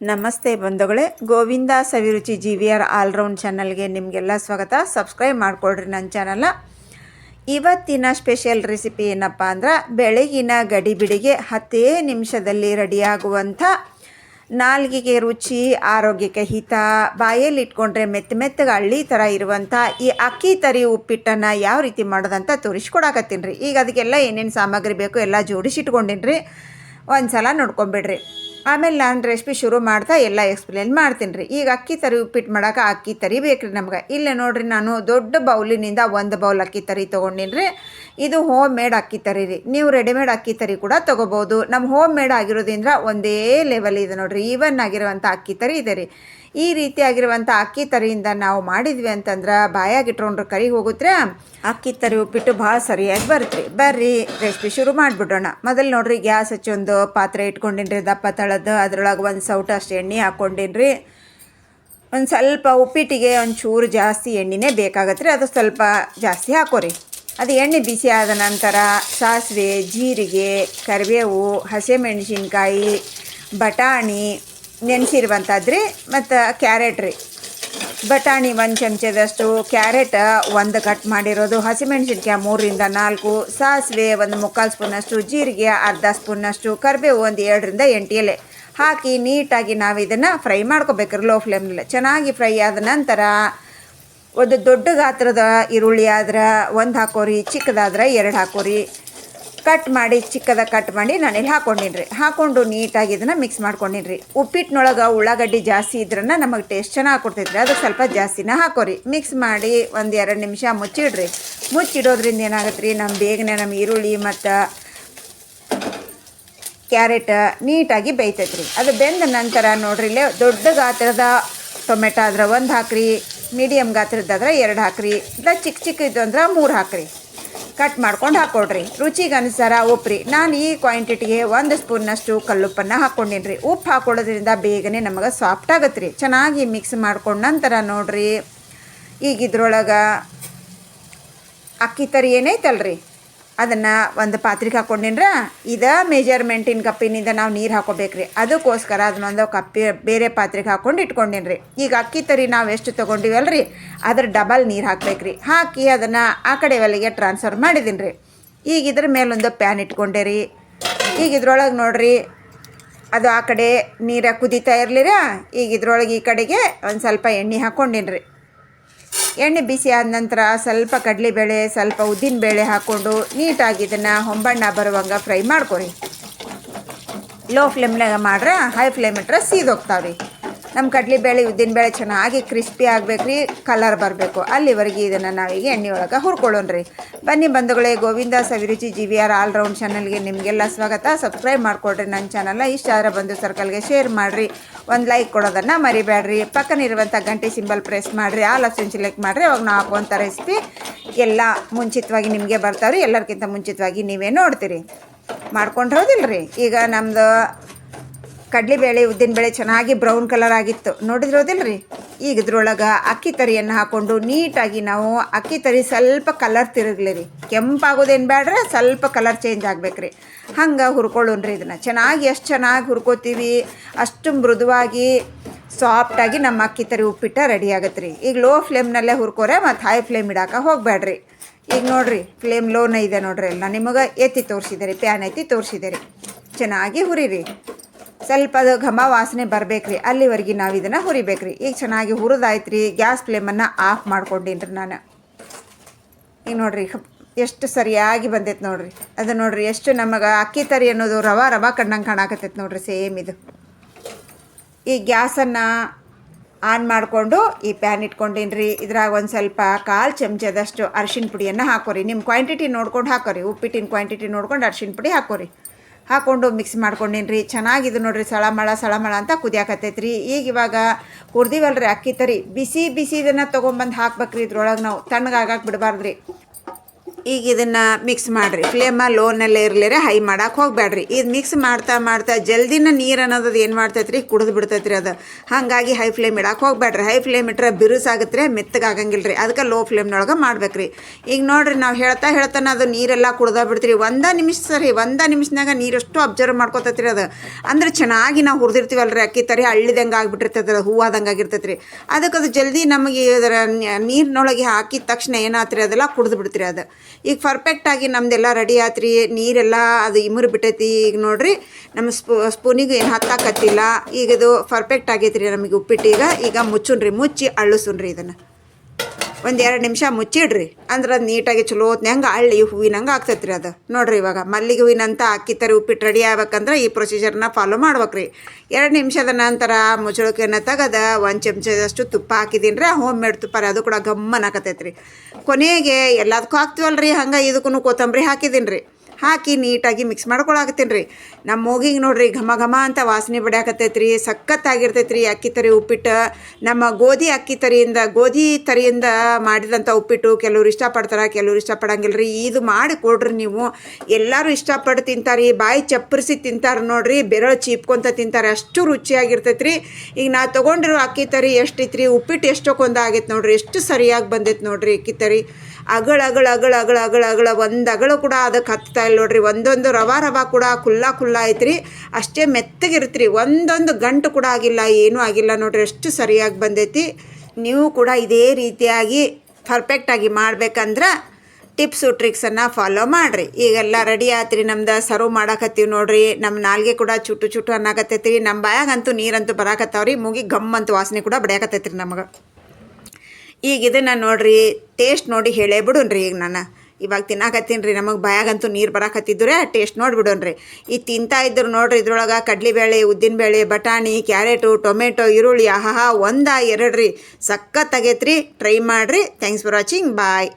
ನಮಸ್ತೆ ಬಂಧುಗಳೇ, Govinda Saviruchi G V R all round ಚಾನಲ್ಗೆ ನಿಮಗೆಲ್ಲ ಸ್ವಾಗತ. ಸಬ್ಸ್ಕ್ರೈಬ್ ಮಾಡಿಕೊಡ್ರಿ ನನ್ನ ಚಾನಲ್ನ. ಇವತ್ತಿನ ಸ್ಪೆಷಲ್ ರೆಸಿಪಿ ಏನಪ್ಪ ಅಂದ್ರೆ, ಬೆಳಗಿನ ಗಡಿಬಿಡಿಗೆ ಹತ್ತೇ ನಿಮಿಷದಲ್ಲಿ ರೆಡಿಯಾಗುವಂಥ ನಾಲ್ಗಿಗೆ ರುಚಿ, ಆರೋಗ್ಯಕ್ಕೆ ಹಿತ, ಬಾಯಲ್ಲಿ ಇಟ್ಕೊಂಡ್ರೆ ಮೆತ್ತ ಮೆತ್ತಗೆ ಹಳ್ಳಿ ಥರ ಇರುವಂಥ ಈ ಅಕ್ಕಿ ತರಿ ಉಪ್ಪಿಟ್ಟನ್ನು ಯಾವ ರೀತಿ ಮಾಡೋದಂತ ತೋರಿಸ್ಕೊಡಾಕತ್ತೀನಿ ರೀ. ಈಗ ಅದಕ್ಕೆಲ್ಲ ಏನೇನು ಸಾಮಗ್ರಿ ಬೇಕು ಎಲ್ಲ ಜೋಡಿಸಿ ಇಟ್ಕೊಂಡಿನಿ ರೀ ಒಂದು ಸಲ ನೋಡ್ಕೊಂಬಿಡ್ರಿ. ಆಮೇಲೆ ನಾನು ರೆಸಿಪಿ ಶುರು ಮಾಡ್ತಾ ಎಲ್ಲ ಎಕ್ಸ್ಪ್ಲೇನ್ ಮಾಡ್ತೀನಿ ರೀ. ಈಗ ಅಕ್ಕಿ ತರಿ ಉಪ್ಪಿಟ್ಟು ಮಾಡೋಕೆ ಅಕ್ಕಿ ತರಿ ಬೇಕು ರೀ ನಮ್ಗೆ. ಇಲ್ಲೇ ನೋಡಿರಿ ನಾನು ದೊಡ್ಡ ಬೌಲಿನಿಂದ ಒಂದು ಬೌಲ್ ಅಕ್ಕಿ ತರಿ ತೊಗೊಂಡಿನಿ ಇದು ಹೋಮ್ ಮೇಡ್ ಅಕ್ಕಿ ತರಿ ರೀ. ನೀವು ರೆಡಿಮೇಡ್ ಅಕ್ಕಿ ತರಿ ಕೂಡ ತೊಗೋಬೋದು. ನಮ್ಮ ಹೋಮ್ ಮೇಡ್ ಆಗಿರೋದ್ರಿಂದ ಒಂದೇ ಲೆವೆಲ್ ಇದೆ ನೋಡಿರಿ. ಈವನ್ ಆಗಿರುವಂಥ ಅಕ್ಕಿ ತರಿ ಇದೆ ರೀ. ಈ ರೀತಿಯಾಗಿರುವಂಥ ಅಕ್ಕಿ ತರಿಯಿಂದ ನಾವು ಮಾಡಿದ್ವಿ ಅಂತಂದ್ರೆ ಬಾಯಾಗಿಟ್ಕೊಂಡ್ರೆ ಕರಿ ಹೋಗುತ್ತೆ ಅಕ್ಕಿ ತರಿ ಉಪ್ಪಿಟ್ಟು ಭಾಳ ಸರಿಯಾಗಿ ಬರುತ್ತೆ. ಬರ್ರಿ ರೆಸಿಪಿ ಶುರು ಮಾಡಿಬಿಡೋಣ. ಮೊದಲು ನೋಡ್ರಿ, ಗ್ಯಾಸ್ ಹಚ್ಚೊಂದು ಪಾತ್ರೆ ಇಟ್ಕೊಂಡಿನ್ರಿ, ದಪ್ಪ ತಳದು, ಅದ್ರೊಳಗೆ ಒಂದು ಸೌಟ ಅಷ್ಟು ಎಣ್ಣೆ ಹಾಕ್ಕೊಂಡಿನ್ರಿ. ಒಂದು ಸ್ವಲ್ಪ ಉಪ್ಪಿಟ್ಟಿಗೆ ಒಂದು ಚೂರು ಜಾಸ್ತಿ ಎಣ್ಣೆನೇ ಬೇಕಾಗತ್ತೆ ಅದು ಸ್ವಲ್ಪ ಜಾಸ್ತಿ ಹಾಕೋರಿ. ಅದು ಎಣ್ಣೆ ಬಿಸಿ ಆದ ನಂತರ ಸಾಸಿವೆ, ಜೀರಿಗೆ, ಕರಿಬೇವು, ಹಸಿಮೆಣಸಿನ್ಕಾಯಿ, ಬಟಾಣಿ ನೆನೆಸಿರುವಂಥದ್ದು ರೀ ಮತ್ತು ಕ್ಯಾರೆಟ್ ರೀ. ಬಟಾಣಿ ಒಂದು ಚಮಚದಷ್ಟು ಕ್ಯಾರೆಟ್ ಒಂದು ಕಟ್ ಮಾಡಿರೋದು. ಹಸಿಮೆಣಸಿನ್ಕಾಯಿ ಮೂರರಿಂದ ನಾಲ್ಕು, ಸಾಸಿವೆ ಒಂದು ಮುಕ್ಕಾಲು ಸ್ಪೂನಷ್ಟು, ಜೀರಿಗೆ ಅರ್ಧ ಸ್ಪೂನಷ್ಟು, ಕರಿಬೇವು ಒಂದು ಎರಡರಿಂದ ಎಂಟು ಎಲೆ ಹಾಕಿ ನೀಟಾಗಿ ನಾವು ಇದನ್ನು ಫ್ರೈ ಮಾಡ್ಕೋಬೇಕ್ರಿ ಲೋ ಫ್ಲೇಮ್ನಲ್ಲಿ. ಚೆನ್ನಾಗಿ ಫ್ರೈ ಆದ ನಂತರ ಒಂದು ದೊಡ್ಡ ಗಾತ್ರದ ಈರುಳ್ಳಿ ಆದ್ರೆ ಒಂದು ಹಾಕೋರಿ, ಚಿಕ್ಕದಾದ್ರೆ ಎರಡು ಹಾಕೋರಿ. ಕಟ್ ಮಾಡಿ, ಚಿಕ್ಕದ ಕಟ್ ಮಾಡಿ ನಾನಿಲ್ಲಿ ಇಲ್ಲಿ ರೀ. ಹಾಕ್ಕೊಂಡು ನೀಟಾಗಿ ಇದನ್ನು ಮಿಕ್ಸ್ ಮಾಡ್ಕೊಂಡಿನ್ರಿ ಉಪ್ಪಿಟ್ಟಿನೊಳಗೆ ಉಳ್ಳಾಗಡ್ಡಿ ಜಾಸ್ತಿ ಇದ್ರನ್ನ ನಮಗೆ ಟೇಸ್ಟ್ ಚೆನ್ನಾಗಿ ಕೊಡ್ತೈತ್ರಿ. ಅದಕ್ಕೆ ಸ್ವಲ್ಪ ಜಾಸ್ತಿನ ಹಾಕೋರಿ. ಮಿಕ್ಸ್ ಮಾಡಿ ಒಂದು ಎರಡು ನಿಮಿಷ ಮುಚ್ಚಿಡ್ರಿ. ಮುಚ್ಚಿಡೋದ್ರಿಂದ ಏನಾಗುತ್ತೆ ರೀ ನಮ್ಮ ಬೇಗನೆ ನಮ್ಮ ಈರುಳ್ಳಿ ಮತ್ತು ಕ್ಯಾರೆಟ್ ನೀಟಾಗಿ ಬೇಯ್ತೈತೆ ರೀ ಅದು ಬೆಂದ ನಂತರ ನೋಡ್ರಿ, ಇಲ್ಲೇ ದೊಡ್ಡ ಗಾತ್ರದ ಟೊಮೆಟೊ ಆದ್ರೆ ಒಂದು ಹಾಕ್ರಿ ಮೀಡಿಯಮ್ ಗಾತ್ರದ್ದಾದ್ರೆ ಎರಡು ಹಾಕ್ರಿ, ಇಲ್ಲ ಚಿಕ್ಕ ಚಿಕ್ಕ ಇದ್ದು ಅಂದ್ರೆ ಮೂರು ಹಾಕ್ರಿ. ಕಟ್ ಮಾಡ್ಕೊಂಡು ಹಾಕ್ಕೊಳ್ರಿ ರುಚಿಗೆ ಅನುಸಾರ ಉಪ್ಪು ರೀ ನಾನು ಈ ಕ್ವಾಂಟಿಟಿಗೆ ಒಂದು ಸ್ಪೂನ್ನಷ್ಟು ಕಲ್ಲುಪ್ಪನ್ನು ಹಾಕ್ಕೊಂಡಿನಿ ಉಪ್ಪು ಹಾಕೊಳ್ಳೋದ್ರಿಂದ ಬೇಗನೆ ನಮಗೆ ಸಾಫ್ಟ್ ಆಗತ್ತೆ ರೀ ಚೆನ್ನಾಗಿ ಮಿಕ್ಸ್ ಮಾಡ್ಕೊಂಡ ನಂತರ ನೋಡಿರಿ. ಈಗ ಇದ್ರೊಳಗೆ ಅಕ್ಕಿ ತರಿ ಏನೈತಲ್ರಿ ಅದನ್ನು ಒಂದು ಪಾತ್ರೆಗೆ ಹಾಕ್ಕೊಂಡಿನ್ರ? ಇದು ಮೆಜರ್ಮೆಂಟಿನ ಕಪ್ಪಿನಿಂದ ನಾವು ನೀರು ಹಾಕೋಬೇಕ್ರಿ. ಅದಕ್ಕೋಸ್ಕರ ಅದನ್ನೊಂದು ಕಪ್ಪಿ ಬೇರೆ ಪಾತ್ರೆಗೆ ಹಾಕ್ಕೊಂಡು ಇಟ್ಕೊಂಡಿನ್ರಿ. ಈಗ ಅಕ್ಕಿ ತರಿ ನಾವು ಎಷ್ಟು ತೊಗೊಂಡಿವಲ್ರಿ? ಅದ್ರ ಡಬಲ್ ನೀರು ಹಾಕ್ಬೇಕ್ರಿ. ಹಾಕಿ ಅದನ್ನು ಆ ಕಡೆ ಒಲೆಗೆ ಟ್ರಾನ್ಸ್ಫರ್ ಮಾಡಿದ್ದೀನಿ ರೀ ಈಗ ಇದ್ರ ಮೇಲೊಂದು ಪ್ಯಾನ್ ಇಟ್ಕೊಂಡೆ ರೀ ಈಗ ಇದ್ರೊಳಗೆ ನೋಡ್ರಿ, ಅದು ಆ ಕಡೆ ನೀರ ಕುದೀತಾ ಇರಲಿರ? ಈಗ ಇದ್ರೊಳಗೆ ಈ ಕಡೆಗೆ ಒಂದು ಸ್ವಲ್ಪ ಎಣ್ಣೆ ಹಾಕ್ಕೊಂಡಿನಿ ರೀ ಎಣ್ಣೆ ಬಿಸಿ ಆದ ನಂತರ ಸ್ವಲ್ಪ ಕಡಲೆಬೇಳೆ, ಸ್ವಲ್ಪ ಉದ್ದಿನಬೇಳೆ ಹಾಕ್ಕೊಂಡು ನೀಟಾಗಿ ಇದನ್ನು ಹೊಂಬಣ್ಣ ಬರುವಂಗೆ ಫ್ರೈ ಮಾಡ್ಕೊರಿ. ಲೋ ಫ್ಲೇಮ್ನಾಗ ಮಾಡ್ರೆ, ಹೈ ಫ್ಲೇಮ್ ಸೀದೋಗ್ತಾವೆ ನಮ್ಮ ಕಡ್ಲೆ ಬೇಳೆ ಉದ್ದಿನ ಬೇಳೆ ಚೆನ್ನಾಗಿ ಕ್ರಿಸ್ಪಿ ಆಗ್ಬೇಕು ರೀ ಕಲರ್ ಬರಬೇಕು. ಅಲ್ಲಿವರೆಗೆ ಇದನ್ನು ನಾವೀಗ ಎಣ್ಣೆ ಒಳಗೆ ಹುರ್ಕೊಳ್ಳೋಣ ರೀ. ಬನ್ನಿ ಬಂಧುಗಳೇ, Govinda Saviruchi G V R all round ಚಾನಲ್ಗೆ ನಿಮಗೆಲ್ಲ ಸ್ವಾಗತ. ಸಬ್ಸ್ಕ್ರೈಬ್ ಮಾಡಿಕೊಡ್ರಿ ನನ್ನ ಚಾನಲ್ನ ಇಷ್ಟ ಆದರೆ ಬಂದು ಸರ್ಕಲ್ಗೆ ಶೇರ್ ಮಾಡಿರಿ. ಒಂದು ಲೈಕ್ ಕೊಡೋದನ್ನು ಮರಿಬೇಡ್ರಿ. ಪಕ್ಕನಿರುವಂಥ ಗಂಟೆ ಸಿಂಬಲ್ ಪ್ರೆಸ್ ಮಾಡಿರಿ. ಆಲ್ ಆಪ್ಷನ್ ಸೆಲೆಕ್ಟ್ ಮಾಡಿರಿ. ಅವಾಗ ನಾವು ಹಾಕುವಂಥ ರೆಸಿಪಿ ಎಲ್ಲ ಮುಂಚಿತವಾಗಿ ನಿಮಗೆ ಬರ್ತಾವ್ರಿ. ಎಲ್ಲರಿಗಿಂತ ಮುಂಚಿತವಾಗಿ ನೀವೇ ನೋಡ್ತೀರಿ. ಮಾಡ್ಕೊಂಡಿರೋದಿಲ್ರಿ. ಈಗ ನಮ್ಮದು ಕಡಲೆಬೇಳೆ ಉದ್ದಿನಬೇಳೆ ಚೆನ್ನಾಗಿ ಬ್ರೌನ್ ಕಲರ್ ಆಗಿತ್ತು. ನೋಡಿದ್ರೋದಿಲ್ಲ ರೀ ಈಗ ಇದ್ರೊಳಗೆ ಅಕ್ಕಿ ತರಿಯನ್ನು ಹಾಕ್ಕೊಂಡು ನೀಟಾಗಿ ನಾವು ಅಕ್ಕಿ ತರಿ ಸ್ವಲ್ಪ ಕಲರ್ ತಿರುಗಲಿ ರೀ ಕೆಂಪಾಗೋದೇನು ಬೇಡ್ರೆ ಸ್ವಲ್ಪ ಕಲರ್ ಚೇಂಜ್ ಆಗ್ಬೇಕು ರೀ ಹಂಗೆ ಹುರ್ಕೊಳ್ಳೋಣ್ರಿ ಇದನ್ನು. ಚೆನ್ನಾಗಿ ಎಷ್ಟು ಚೆನ್ನಾಗಿ ಹುರ್ಕೋತೀವಿ, ಅಷ್ಟು ಮೃದುವಾಗಿ ಸಾಫ್ಟಾಗಿ ನಮ್ಮ ಅಕ್ಕಿ ತರಿ ಉಪ್ಪಿಟ್ಟ ರೆಡಿ ಆಗುತ್ತೆ ರೀ ಈಗ ಲೋ ಫ್ಲೇಮ್ನಲ್ಲೇ ಹುರ್ಕೋರೆ, ಮತ್ತು ಹೈ ಫ್ಲೇಮ್ ಇಡಾಕ ಹೋಗಬೇಡ್ರಿ ಈಗ ನೋಡಿರಿ ಫ್ಲೇಮ್ ಲೋನ ಇದೆ ನೋಡ್ರಿ ಎಲ್ಲ. ನಿಮಗೆ ಎತ್ತಿ ತೋರಿಸಿದೆ ರೀ ಪ್ಯಾನ್ ಎತ್ತಿ ತೋರಿಸಿದೆ ರೀ ಚೆನ್ನಾಗಿ ಹುರಿರಿ. ಸ್ವಲ್ಪ ಅದು ಘಮ ವಾಸನೆ ಬರಬೇಕ್ರಿ, ಅಲ್ಲಿವರೆಗೆ ನಾವು ಇದನ್ನು ಹುರಿಬೇಕು ರೀ ಈಗ ಚೆನ್ನಾಗಿ ಹುರಿದಾಯ್ತು ರೀ ಗ್ಯಾಸ್ ಫ್ಲೇಮನ್ನು ಆಫ್ ಮಾಡ್ಕೊಂಡಿನ್ರಿ ನಾನು. ಈಗ ನೋಡಿರಿ ಎಷ್ಟು ಸರಿಯಾಗಿ ಬಂದೈತೆ ನೋಡಿರಿ. ಅದು ನೋಡಿರಿ, ಎಷ್ಟು ನಮಗೆ ಅಕ್ಕಿ ತರಿ ಅನ್ನೋದು ರವ ರವ ಕಣ್ಣಂಗೆ ಕಾಣಕತ್ತೈತೆ ನೋಡಿರಿ, ಸೇಮ್ ಇದು. ಈ ಗ್ಯಾಸನ್ನು ಆನ್ ಮಾಡಿಕೊಂಡು ಈ ಪ್ಯಾನ್ ಇಟ್ಕೊಂಡೀನಿ ರೀ ಇದ್ರಾಗ ಒಂದು ಸ್ವಲ್ಪ ಕಾಲು ಚಮಚದಷ್ಟು ಅರ್ಶಿನ ಪುಡಿಯನ್ನು ಹಾಕೋರಿ. ನಿಮ್ಮ ಕ್ವಾಂಟಿಟಿ ನೋಡ್ಕೊಂಡು ಹಾಕೋರಿ. ಉಪ್ಪಿಟ್ಟಿನ ಕ್ವಾಂಟಿಟಿ ನೋಡ್ಕೊಂಡು ಅರ್ಶಿನ ಪುಡಿ ಹಾಕೋರಿ. ಹಾಕ್ಕೊಂಡು ಮಿಕ್ಸ್ ಮಾಡ್ಕೊಂಡೀನಿ ರೀ ಚೆನ್ನಾಗಿದೆ ನೋಡ್ರಿ ಸಳಮಳ ಸಳಮಳ ಅಂತ ಕುದಿಯಾಕತ್ತೈತೆ ರೀ ಈಗ ಇವಾಗ ಕುರ್ದಿವಲ್ರಿ ಅಕ್ಕಿ ತರಿ. ಬಿಸಿ ಬಿಸಿ ಇದನ್ನು ತೊಗೊಂಬಂದು ಹಾಕ್ಬೇಕ್ರಿ ಇದ್ರೊಳಗೆ ನಾವು. ತಣ್ಣಗಾಗಕ್ಕೆ ಬಿಡಬಾರ್ದು ರೀ ಈಗ ಇದನ್ನು ಮಿಕ್ಸ್ ಮಾಡಿರಿ. ಫ್ಲೇಮ ಲೋನಲ್ಲೇ ಇರಲಿರ ಹೈ ಮಾಡೋಕೆ ಹೋಗಬೇಡ್ರಿ ಇದು ಮಿಕ್ಸ್ ಮಾಡ್ತಾ ಮಾಡ್ತಾ ಜಲ್ದಿನ ನೀರು ಅನ್ನೋದು ಏನು ಮಾಡ್ತೈತೆ ರೀ ಕುಡಿದು ಬಿಡ್ತೈತೆ ರೀ ಅದು. ಹಾಗಾಗಿ ಹೈ ಫ್ಲೇಮ್ ಇಡಕ್ಕೆ ಹೋಗಬೇಡ್ರಿ ಹೈ ಫ್ಲೇಮ್ ಇಟ್ಟರೆ ಬಿರುಸಾಗುತ್ತೆ ಮೆತ್ತಗಾಗಂಗಿಲ್ಲ ರೀ ಅದಕ್ಕೆ ಲೋ ಫ್ಲೇಮ್ನೊಳಗೆ ಮಾಡ್ಬೇಕು ರೀ ಈಗ ನೋಡಿರಿ ನಾವು ಹೇಳ್ತಾ ಹೇಳ್ತಾನೆ ಅದು ನೀರೆಲ್ಲ ಕುಡ್ದಾ ಬಿಡ್ತೀರಿ. ಒಂದೇ ನಿಮಿಷ ಸರಿ, ಒಂದೇ ನಿಮಿಷನಾಗ ನೀರಷ್ಟು ಅಬ್ಸರ್ವ್ ಮಾಡ್ಕೊತೈತೆ ರೀ ಅದು. ಅಂದ್ರೆ ಚೆನ್ನಾಗಿ ನಾವು ಹುರಿದಿರ್ತೀವಲ್ಲ ರೀ ಅಕ್ಕಿ ತರಿ, ಹಳ್ಳಿದಂಗೆ ಆಗಿಬಿಟ್ಟಿರ್ತೈತೆ ಅದು, ಹೂವಾದಂಗೆ ಆಗಿರ್ತೈತೆ ರೀ ಅದಕ್ಕೆ ಅದು ಜಲ್ದಿ ನಮಗೆ ಇದರ ನೀರಿನೊಳಗೆ ಹಾಕಿದ ತಕ್ಷಣ ಏನಾತ್ರಿ ಅದೆಲ್ಲ ಕುಡ್ದು ಬಿಡ್ತೀರಿ ಅದು. ಈಗ ಪರ್ಫೆಕ್ಟಾಗಿ ನಮ್ದೆಲ್ಲ ರೆಡಿ ಆತ್ರಿ, ನೀರೆಲ್ಲ ಅದು ಇಮುರು ಬಿಟ್ಟೈತಿ. ಈಗ ನೋಡ್ರಿ, ನಮ್ಮ ಸ್ಪೂ, ಸ್ಪೂನಿಗೆ ಏನು ಹತ್ತಾಕತ್ತಿಲ್ಲ. ಈಗ ಇದು ಪರ್ಫೆಕ್ಟ್ ಆಗೈತೆ ನಮಗೆ ಉಪ್ಪಿಟ್ಟು ಈಗ ಈಗ ಮುಚ್ಚುನ್ರಿ, ಮುಚ್ಚಿ ಅಳ್ಳಿಸುನ್ರಿ ಇದನ್ನು. ಒಂದು ಎರಡು ನಿಮಿಷ ಮುಚ್ಚಿಡ್ರಿ. ಅಂದ್ರೆ ಅದು ನೀಟಾಗಿ ಚಲೋ ಹಂಗೆ ಹಳ್ಳಿ ಹೂವಿನಂಗೆ ಆಗ್ತೈತೆ ರೀ ಅದು. ನೋಡ್ರಿ ಇವಾಗ ಮಲ್ಲಿಗೆ ಹೂವಿನಂತ ಹಾಕಿ ತರಿ ಉಪ್ಪಿಟ್ಟು ರೆಡಿ ಆಗ್ಬೇಕಂದ್ರೆ ಈ ಪ್ರೊಸೀಜರ್ನ ಫಾಲೋ ಮಾಡ್ಬೇಕ್ರಿ. ಎರಡು ನಿಮಿಷದ ನಂತರ ಮುಚ್ಚಳಕೆಯನ್ನು ತೆಗೆದ, ಒಂದು ಚಮಚದಷ್ಟು ತುಪ್ಪ ಹಾಕಿದ್ದೀನಿ ರೀ ಹೋಮ್ ಮೇಡ್ ತುಪ್ಪ ರೀ, ಅದು ಕೂಡ ಗಮ್ಮನ ಆಕತೈತೆ ರೀ ಕೊನೆಗೆ ಎಲ್ಲದಕ್ಕೂ ರೀ ಹಂಗೆ ಇದಕ್ಕೂ ಕೊತ್ತಂಬರಿ ಹಾಕಿದ್ದೀನಿ ರೀ ಹಾಕಿ ನೀಟಾಗಿ ಮಿಕ್ಸ್ ಮಾಡ್ಕೊಳಕತ್ತೀನಿ ರೀ ನಮ್ಮ ಮೂಗಿಗೆ ನೋಡ್ರಿ ಘಮ ಘಮ ಅಂತ ವಾಸನೆ ಬಡಿಯಾಕತ್ತೈತ್ರಿ ರೀ ಸಖತ್ತಾಗಿರ್ತೈತೆ ರೀ ಅಕ್ಕಿ ತರಿ ಉಪ್ಪಿಟ್ಟು. ನಮ್ಮ ಗೋಧಿ ಅಕ್ಕಿ ತರಿಯಿಂದ, ಗೋಧಿ ತರಿಯಿಂದ ಮಾಡಿದಂಥ ಉಪ್ಪಿಟ್ಟು ಕೆಲವ್ರು ಇಷ್ಟಪಡ್ತಾರೆ, ಕೆಲವ್ರು ಇಷ್ಟಪಡಂಗಿಲ್ಲ ರೀ ಇದು ಮಾಡಿ ಕೊಡ್ರಿ ನೀವು. ಎಲ್ಲರೂ ಇಷ್ಟಪಟ್ಟು ತಿಂತಾರೆ, ಬಾಯಿ ಚಪ್ಪರಿಸಿ ತಿಂತಾರೆ ನೋಡ್ರಿ, ಬೆರಳು ಚೀಪ್ಕೊಂತ ತಿಂತಾರೆ, ಅಷ್ಟು ರುಚಿಯಾಗಿರ್ತೈತೆ ರೀ ಈಗ ನಾ ತೊಗೊಂಡಿರೋ ಅಕ್ಕಿ ತರಿ ಎಷ್ಟಿತ್ತು ರೀ ಉಪ್ಪಿಟ್ಟು ಎಷ್ಟೊಂದು ಆಗೈತೆ ನೋಡ್ರಿ, ಎಷ್ಟು ಸರಿಯಾಗಿ ಬಂದೈತೆ ನೋಡ್ರಿ ಅಕ್ಕಿ ತರಿ. ಅಗಳ ಅಗಳ ಅಗಳ ಅಗಳ ಅಗಳ ಅಗಳ, ಒಂದು ಅಗಳು ಕೂಡ ಅದಕ್ಕೆ ಹತ್ತಾ ಇಲ್ಲ ನೋಡ್ರಿ, ಒಂದೊಂದು ರವ ರವ ಕೂಡ ಕುಲ್ಲ ಕುಲ್ಲ ಐತ್ರಿ. ಅಷ್ಟೇ ಮೆತ್ತಗಿರ್ತ್ರಿ, ಒಂದೊಂದು ಗಂಟು ಕೂಡ ಆಗಿಲ್ಲ, ಏನೂ ಆಗಿಲ್ಲ ನೋಡ್ರಿ ಎಷ್ಟು ಸರಿಯಾಗಿ ಬಂದೈತಿ. ನೀವು ಕೂಡ ಇದೇ ರೀತಿಯಾಗಿ ಪರ್ಫೆಕ್ಟಾಗಿ ಮಾಡ್ಬೇಕಂದ್ರೆ ಟಿಪ್ಸು ಟ್ರಿಕ್ಸನ್ನು ಫಾಲೋ ಮಾಡಿರಿ. ಈಗೆಲ್ಲ ರೆಡಿ ಆತ್ರಿ ನಮ್ದು ಸರ್ವ್ ಮಾಡಾಕತ್ತೀವಿ ನೋಡ್ರಿ. ನಮ್ಮ ನಾಲ್ಗೆ ಕೂಡ ಚುಟ್ಟು ಚುಟ್ಟು ರೀ ನಮ್ಮ ಬಾಯಾಗಂತೂ ನೀರಂತೂ ಬರಾಕತ್ತಾವ್ರಿ, ಮುಗಿ ಗಮ್ ಅಂತ ವಾಸನೆ ಕೂಡ ಬಡಿಯಾಕತ್ತೈತ್ರಿ ನಮಗೆ. ಈಗ ಇದನ್ನು ನೋಡ್ರಿ ಟೇಸ್ಟ್ ನೋಡಿ ಹೇಳೇ ಬಿಡುನ್ರಿ ಈಗ ನಾನು. ಇವಾಗ ತಿನ್ನಾಕತ್ತೀನಿ ರೀ, ನಮಗೆ ಬಾಯಾಗಂತೂ ನೀರು ಬರಾಕತ್ತಿದ್ರೆ ಟೇಸ್ಟ್ ನೋಡಿಬಿಡೋಣ್ರಿ. ಈ ತಿಂತಾ ಇದ್ರು ನೋಡ್ರಿ ಇದ್ರೊಳಗೆ ಕಡ್ಲಿಬೇಳೆ ಉದ್ದಿನಬೇಳೆ ಬಟಾಣಿ, ಕ್ಯಾರೆಟು, ಟೊಮೆಟೊ, ಈರುಳ್ಳಿ ಆಹಾ ಒಂದ ಎರಡು ರೀ ಸಖತ್ತಾಗೈತ್ರಿ ಟ್ರೈ ಮಾಡಿರಿ. Thanks for watching bye